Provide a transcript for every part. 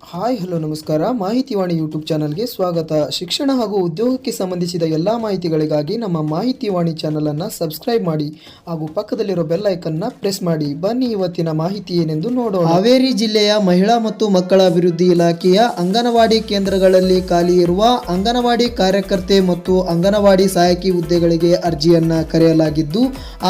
Hi hello ನಮಸ್ಕಾರ. ಮಾಹಿತಿವಾಣಿ YouTube ಚಾನಲ್ಗೆ ಸ್ವಾಗತ. ಶಿಕ್ಷಣ ಹಾಗೂ ಉದ್ಯೋಗಕ್ಕೆ ಸಂಬಂಧಿಸಿದ ಎಲ್ಲ ಮಾಹಿತಿಗಳಿಗಾಗಿ ನಮ್ಮ ಮಾಹಿತಿವಾಣಿ ಚಾನಲನ್ನು ಸಬ್ಸ್ಕ್ರೈಬ್ ಮಾಡಿ ಹಾಗೂ ಪಕ್ಕದಲ್ಲಿರೋ ಬೆಲ್ ಐಕನ್ನ ಪ್ರೆಸ್ ಮಾಡಿ. ಬನ್ನಿ ಇವತ್ತಿನ ಮಾಹಿತಿ ಏನೆಂದು ನೋಡೋಣ. ಹಾವೇರಿ ಜಿಲ್ಲೆಯ ಮಹಿಳಾ ಮತ್ತು ಮಕ್ಕಳ ಅಭಿವೃದ್ಧಿ ಇಲಾಖೆಯ ಅಂಗನವಾಡಿ ಕೇಂದ್ರಗಳಲ್ಲಿ ಖಾಲಿ ಇರುವ ಅಂಗನವಾಡಿ ಕಾರ್ಯಕರ್ತೆ ಮತ್ತು ಅಂಗನವಾಡಿ ಸಹಾಯಕಿ ಹುದ್ದೆಗಳಿಗೆ ಅರ್ಜಿಯನ್ನು ಕರೆಯಲಾಗಿದ್ದು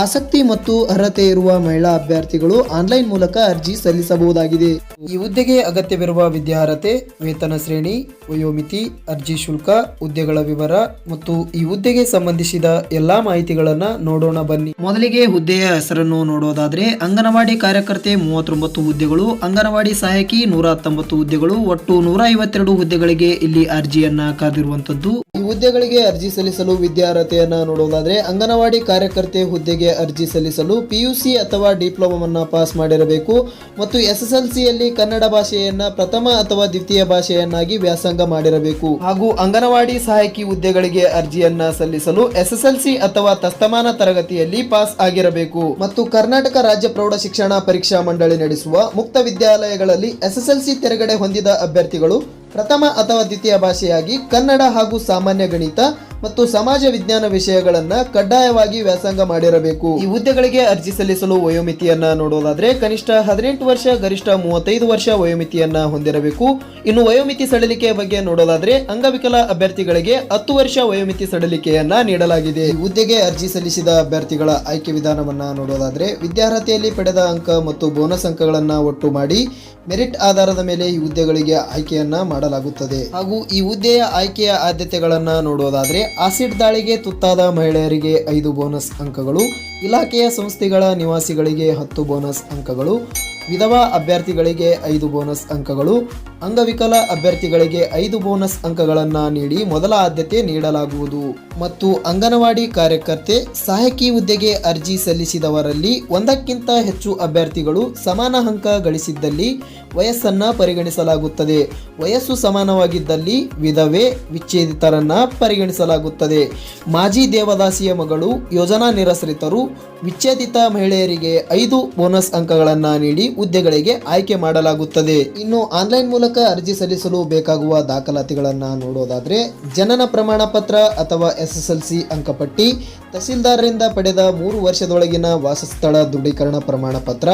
ಆಸಕ್ತಿ ಮತ್ತು ಅರ್ಹತೆ ಇರುವ ಮಹಿಳಾ ಅಭ್ಯರ್ಥಿಗಳು ಆನ್ಲೈನ್ ಮೂಲಕ ಅರ್ಜಿ ಸಲ್ಲಿಸಬಹುದಾಗಿದೆ. ಈ ಹುದ್ದೆಗೆ ಅಗತ್ಯವಿರುವ ವಿದ್ಯಾರ್ಹತೆ, ವೇತನ ಶ್ರೇಣಿ, ವಯೋಮಿತಿ, ಅರ್ಜಿ ಶುಲ್ಕ, ಹುದ್ದೆಗಳ ವಿವರ ಮತ್ತು ಈ ಹುದ್ದೆಗೆ ಸಂಬಂಧಿಸಿದ ಎಲ್ಲಾ ಮಾಹಿತಿಗಳನ್ನ ನೋಡೋಣ ಬನ್ನಿ. ಮೊದಲಿಗೆ ಹುದ್ದೆಯ ಹೆಸರನ್ನು ನೋಡೋದಾದ್ರೆ ಅಂಗನವಾಡಿ ಕಾರ್ಯಕರ್ತೆ ಮೂವತ್ತೊಂಬತ್ತು ಹುದ್ದೆಗಳು, ಅಂಗನವಾಡಿ ಸಹಾಯಕಿ ನೂರ ಹತ್ತೊಂಬತ್ತು ಹುದ್ದೆಗಳು, ಒಟ್ಟು ನೂರ ಐವತ್ತೆರಡು ಹುದ್ದೆಗಳಿಗೆ ಇಲ್ಲಿ ಅರ್ಜಿಯನ್ನ ಕಾದಿರುವಂತದ್ದು ಈ ಹುದ್ದೆಗಳಿಗೆ ಅರ್ಜಿ ಸಲ್ಲಿಸಲು ವಿದ್ಯಾರ್ಹತೆಯನ್ನ ನೋಡುವುದಾದ್ರೆ, ಅಂಗನವಾಡಿ ಕಾರ್ಯಕರ್ತೆ ಹುದ್ದೆಗೆ ಅರ್ಜಿ ಸಲ್ಲಿಸಲು ಪಿಯುಸಿ ಅಥವಾ ಡಿಪ್ಲೊಮಾವನ್ನು ಪಾಸ್ ಮಾಡಿರಬೇಕು ಮತ್ತು ಎಸ್ಎಸ್ಎಲ್ಸಿಯಲ್ಲಿ ಕನ್ನಡ ಭಾಷೆಯನ್ನ ಪ್ರಥಮ ಅಥವಾ ದ್ವಿತೀಯ ಭಾಷೆಯನ್ನಾಗಿ ವ್ಯಾಸಂಗ ಮಾಡಿರಬೇಕು. ಹಾಗೂ ಅಂಗನವಾಡಿ ಸಹಾಯಕಿ ಹುದ್ದೆಗಳಿಗೆ ಅರ್ಜಿಯನ್ನ ಸಲ್ಲಿಸಲು ಎಸ್ಎಸ್ಎಲ್ಸಿ ಅಥವಾ ತಸ್ತಮಾನ ತರಗತಿಯಲ್ಲಿ ಪಾಸ್ ಆಗಿರಬೇಕು. ಮತ್ತು ಕರ್ನಾಟಕ ರಾಜ್ಯ ಪ್ರೌಢ ಶಿಕ್ಷಣ ಪರೀಕ್ಷಾ ಮಂಡಳಿ ನಡೆಸುವ ಮುಕ್ತ ವಿದ್ಯಾಲಯಗಳಲ್ಲಿ ಎಸ್ಎಸ್ಎಲ್ಸಿ ತೆರೆಗಡೆ ಹೊಂದಿದ ಅಭ್ಯರ್ಥಿಗಳು ಪ್ರಥಮ ಅಥವಾ ದ್ವಿತೀಯ ಭಾಷೆಯಾಗಿ ಕನ್ನಡ ಹಾಗೂ ಸಾಮಾನ್ಯ ಗಣಿತ ಮತ್ತು ಸಮಾಜ ವಿಜ್ಞಾನ ವಿಷಯಗಳನ್ನ ಕಡ್ಡಾಯವಾಗಿ ವ್ಯಾಸಂಗ ಮಾಡಿರಬೇಕು. ಈ ಹುದ್ದೆಗಳಿಗೆ ಅರ್ಜಿ ಸಲ್ಲಿಸಲು ವಯೋಮಿತಿಯನ್ನ ನೋಡೋದಾದ್ರೆ ಕನಿಷ್ಠ ಹದಿನೆಂಟು ವರ್ಷ, ಗರಿಷ್ಠ ಮೂವತ್ತೈದು ವರ್ಷ ವಯೋಮಿತಿಯನ್ನ ಹೊಂದಿರಬೇಕು. ಇನ್ನು ವಯೋಮಿತಿ ಸಡಿಲಿಕೆ ಬಗ್ಗೆ ನೋಡೋದಾದ್ರೆ ಅಂಗವಿಕಲ ಅಭ್ಯರ್ಥಿಗಳಿಗೆ ಹತ್ತು ವರ್ಷ ವಯೋಮಿತಿ ಸಡಿಲಿಕೆಯನ್ನ ನೀಡಲಾಗಿದೆ. ಈ ಹುದ್ದೆಗೆ ಅರ್ಜಿ ಸಲ್ಲಿಸಿದ ಅಭ್ಯರ್ಥಿಗಳ ಆಯ್ಕೆ ವಿಧಾನವನ್ನ ನೋಡೋದಾದ್ರೆ ವಿದ್ಯಾರ್ಹತೆಯಲ್ಲಿ ಪಡೆದ ಅಂಕ ಮತ್ತು ಬೋನಸ್ ಅಂಕಗಳನ್ನ ಒಟ್ಟು ಮಾಡಿ ಮೆರಿಟ್ ಆಧಾರದ ಮೇಲೆ ಈ ಹುದ್ದೆಗಳಿಗೆ ಆಯ್ಕೆಯನ್ನ ಮಾಡಲಾಗುತ್ತದೆ. ಹಾಗೂ ಈ ಹುದ್ದೆಯ ಆಯ್ಕೆಯ ಆದ್ಯತೆಗಳನ್ನ ನೋಡೋದಾದ್ರೆ ಆಸಿಡ್ ದಾಳಿಗೆ ತುತ್ತಾದ ಮಹಿಳೆಯರಿಗೆ ಐದು ಬೋನಸ್ ಅಂಕಗಳು. ಇಲಾಖೆಯ ಸಂಸ್ಥೆಗಳ ನಿವಾಸಿಗಳಿಗೆ ಹತ್ತು ಬೋನಸ್ ಅಂಕಗಳು, ವಿಧವಾ ಅಭ್ಯರ್ಥಿಗಳಿಗೆ ಐದು ಬೋನಸ್ ಅಂಕಗಳು, ಅಂಗವಿಕಲ ಅಭ್ಯರ್ಥಿಗಳಿಗೆ ಐದು ಬೋನಸ್ ಅಂಕಗಳನ್ನು ನೀಡಿ ಮೊದಲ ಆದ್ಯತೆ ನೀಡಲಾಗುವುದು. ಮತ್ತು ಅಂಗನವಾಡಿ ಕಾರ್ಯಕರ್ತೆ ಸಹಾಯಕಿ ಹುದ್ದೆಗೆ ಅರ್ಜಿ ಸಲ್ಲಿಸಿದವರಲ್ಲಿ ಒಂದಕ್ಕಿಂತ ಹೆಚ್ಚು ಅಭ್ಯರ್ಥಿಗಳು ಸಮಾನ ಅಂಕ ಗಳಿಸಿದ್ದಲ್ಲಿ ವಯಸ್ಸನ್ನು ಪರಿಗಣಿಸಲಾಗುತ್ತದೆ. ವಯಸ್ಸು ಸಮಾನವಾಗಿದ್ದಲ್ಲಿ ವಿಧವೆ, ವಿಚ್ಛೇದಿತರನ್ನು ಪರಿಗಣಿಸಲಾಗುತ್ತದೆ. ಮಾಜಿ ದೇವದಾಸಿಯ ಮಗಳು ಯೋಜನಾ ನಿರಾಶ್ರಿತರು ವಿಚ್ಛೇದಿತ ಮಹಿಳೆಯರಿಗೆ ಐದು ಬೋನಸ್ ಅಂಕಗಳನ್ನು ನೀಡಿ ಹುದ್ದೆಗಳಿಗೆ ಆಯ್ಕೆ ಮಾಡಲಾಗುತ್ತದೆ. ಇನ್ನು ಆನ್ಲೈನ್ ಮೂಲಕ ಅರ್ಜಿ ಸಲ್ಲಿಸಲು ಬೇಕಾಗುವ ದಾಖಲಾತಿಗಳನ್ನು ನೋಡೋದಾದರೆ ಜನನ ಪ್ರಮಾಣ ಪತ್ರ ಅಥವಾ ಎಸ್ಎಸ್ಎಲ್ಸಿ ಅಂಕಪಟ್ಟಿ, ತಹಸೀಲ್ದಾರರಿಂದ ಪಡೆದ ಮೂರು ವರ್ಷದೊಳಗಿನ ವಾಸಸ್ಥಳ ದೃಢೀಕರಣ ಪ್ರಮಾಣ ಪತ್ರ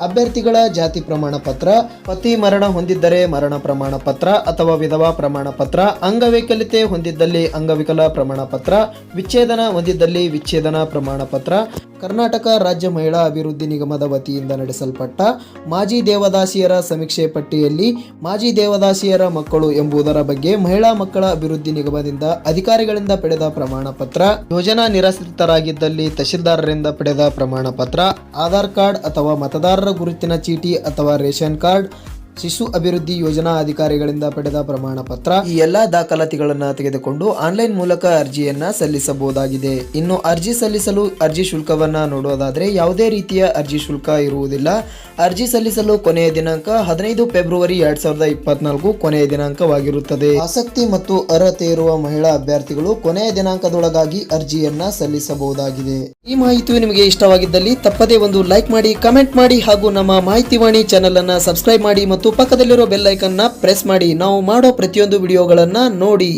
ಅಭ್ಯರ್ಥಿಗಳ ಜಾತಿ ಪ್ರಮಾಣ ಪತ್ರ, ಪತಿ ಮರಣ ಹೊಂದಿದ್ದರೆ ಮರಣ ಪ್ರಮಾಣ ಪತ್ರ ಅಥವಾ ವಿಧವಾ ಪ್ರಮಾಣ ಪತ್ರ, ಅಂಗವೈಕಲ್ಯತೆ ಹೊಂದಿದ್ದಲ್ಲಿ ಅಂಗವಿಕಲ ಪ್ರಮಾಣ ಪತ್ರ, ವಿಚ್ಛೇದನ ಹೊಂದಿದ್ದಲ್ಲಿ ವಿಚ್ಛೇದನ ಪ್ರಮಾಣ ಪತ್ರ ಕರ್ನಾಟಕ ರಾಜ್ಯ ಮಹಿಳಾ ಅಭಿವೃದ್ಧಿ ನಿಗಮದ ವತಿಯಿಂದ ನಡೆಸಲ್ಪಟ್ಟ ಮಾಜಿ ದೇವದಾಸಿಯರ ಸಮೀಕ್ಷೆ ಪಟ್ಟಿಯಲ್ಲಿ ಮಾಜಿ ದೇವದಾಸಿಯರ ಮಕ್ಕಳು ಎಂಬುದರ ಬಗ್ಗೆ ಮಹಿಳಾ ಮಕ್ಕಳ ಅಭಿವೃದ್ಧಿ ನಿಗಮದಿಂದ ಅಧಿಕಾರಿಗಳಿಂದ ಪಡೆದ ಪ್ರಮಾಣ ಪತ್ರ, ಯೋಜನಾ ನಿರಾಶ್ರಿತರಾಗಿದ್ದಲ್ಲಿ ತಹಶೀಲ್ದಾರರಿಂದ ಪಡೆದ ಪ್ರಮಾಣ ಪತ್ರ, ಆಧಾರ್ ಕಾರ್ಡ್ ಅಥವಾ ಮತದಾರರ ಗುರುತಿನ ಚೀಟಿ ಅಥವಾ ರೇಷನ್ ಕಾರ್ಡ್ ಶಿಶು ಅಭಿವೃದ್ಧಿ ಯೋಜನಾ ಅಧಿಕಾರಿಗಳಿಂದ ಪಡೆದ ಪ್ರಮಾಣ ಪತ್ರ. ಈ ಎಲ್ಲಾ ದಾಖಲಾತಿಗಳನ್ನು ತೆಗೆದುಕೊಂಡು ಆನ್ಲೈನ್ ಮೂಲಕ ಅರ್ಜಿಯನ್ನ ಸಲ್ಲಿಸಬಹುದಾಗಿದೆ. ಇನ್ನು ಅರ್ಜಿ ಸಲ್ಲಿಸಲು ಅರ್ಜಿ ಶುಲ್ಕವನ್ನ ನೋಡೋದಾದ್ರೆ ಯಾವುದೇ ರೀತಿಯ ಅರ್ಜಿ ಶುಲ್ಕ ಇರುವುದಿಲ್ಲ. ಅರ್ಜಿ ಸಲ್ಲಿಸಲು ಕೊನೆಯ ದಿನಾಂಕ ಹದಿನೈದು ಫೆಬ್ರವರಿ ಎರಡ್ ಸಾವಿರದ ಇಪ್ಪತ್ನಾಲ್ಕು ಕೊನೆಯ ದಿನಾಂಕವಾಗಿರುತ್ತದೆ. ಆಸಕ್ತಿ ಮತ್ತು ಅರ್ಹತೆ ಇರುವ ಮಹಿಳಾ ಅಭ್ಯರ್ಥಿಗಳು ಕೊನೆಯ ದಿನಾಂಕದೊಳಗಾಗಿ ಅರ್ಜಿಯನ್ನ ಸಲ್ಲಿಸಬಹುದಾಗಿದೆ. ಈ ಮಾಹಿತಿ ನಿಮಗೆ ಇಷ್ಟವಾಗಿದ್ದಲ್ಲಿ ತಪ್ಪದೇ ಒಂದು ಲೈಕ್ ಮಾಡಿ, ಕಮೆಂಟ್ ಮಾಡಿ ಹಾಗೂ ನಮ್ಮ ಮಾಹಿತಿವಾಣಿ ಚಾನೆಲ್ ಅನ್ನ ಸಬ್ಸ್ಕ್ರೈಬ್ ಮಾಡಿ ಮತ್ತು ಪಕ್ಕದಲ್ಲಿರೋ ಬೆಲ್ ಐಕನ್ನ ಪ್ರೆಸ್ ಮಾಡಿ ನಾವು ಮಾಡೋ ಪ್ರತಿಯೊಂದು ವಿಡಿಯೋಗಳನ್ನು ನೋಡಿ.